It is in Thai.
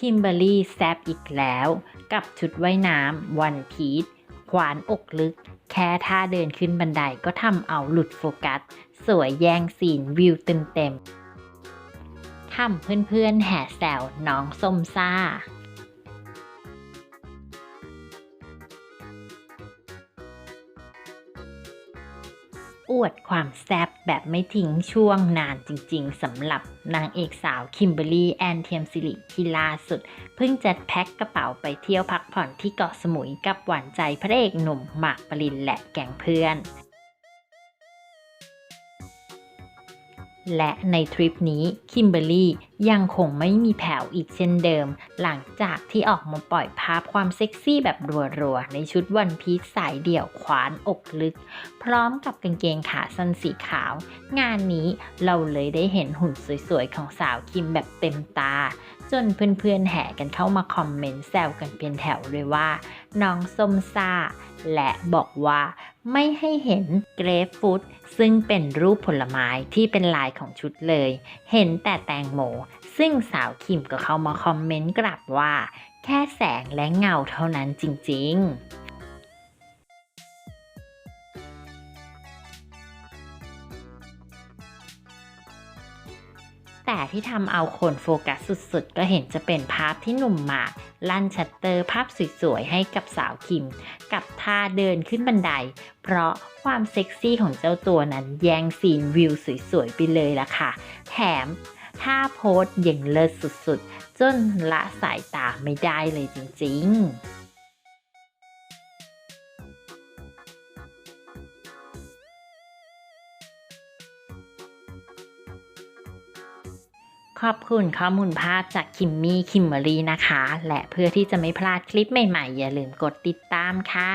คิมเบอรี่แซบอีกแล้ว กับชุดว่ายน้ำวันพีชขวานอกลึก แค่ท่าเดินขึ้นบันไดก็ทำเอาหลุดโฟกัส สวยแย่งซีนวิวเต็มเต็มๆทำเพื่อนๆแห่แซวน้องส้มซ่า อวดความแซ่บแบบไม่ทิ้งช่วงนานจริงๆสำหรับนางเอกสาวคิมเบอรี่แอนเทียมซิริที่ล่าสุด เพิ่งจะแพ็คกระเป๋าไปเที่ยวพักผ่อนที่เกาะสมุยกับหวานใจพระเอกหนุ่มหมากปรินและแก๊งเพื่อน และในทริปนี้คิมเบอรรี่ยังคงไม่มีแผ่วอีกเช่นเดิม หลังจากที่ออกมาปล่อยภาพความเซ็กซี่แบบรัวๆ ในชุดวันพีชสายเดี่ยวขวานอกลึก พร้อมกับกางเกงขาสั้นสีขาว งานนี้เราเลยได้เห็นหุ่นสวยๆ ของสาวคิมแบบเต็มตา จนเพื่อนๆแห่กันเข้ามาคอมเมนต์แซวกันเป็นแถวเลยว่าน้องส้มซาและบอกว่าไม่ให้เห็นเกรฟฟรุตซึ่งเป็นรูปผลไม้ที่เป็นลายของชุดเลย เห็นแต่แตงโมซึ่งสาวคิมก็เข้ามาคอมเมนต์กลับว่า แค่แสงและเงาเท่านั้นจริงๆ แต่ที่ทำเอาคนโฟกัสสุดๆ ก็เห็นจะเป็นภาพที่หนุ่มหมาก ลั่นชัตเตอร์ภาพสวยๆ ให้กับสาวคิม กับท่าเดินขึ้นบันได เพราะความเซ็กซี่ของเจ้าตัวนั้นแย่งซีนวิวสวยๆ ไปเลยล่ะค่ะ แถมท่าโพสอย่างเลิศสุดๆ จนละสายตาไม่ได้เลยจริงๆ ขอบคุณข้อมูลภาพจากคิมมี่คิมเมอรี่นะคะ และเพื่อที่จะไม่พลาดคลิปใหม่ๆ อย่าลืมกดติดตามค่ะ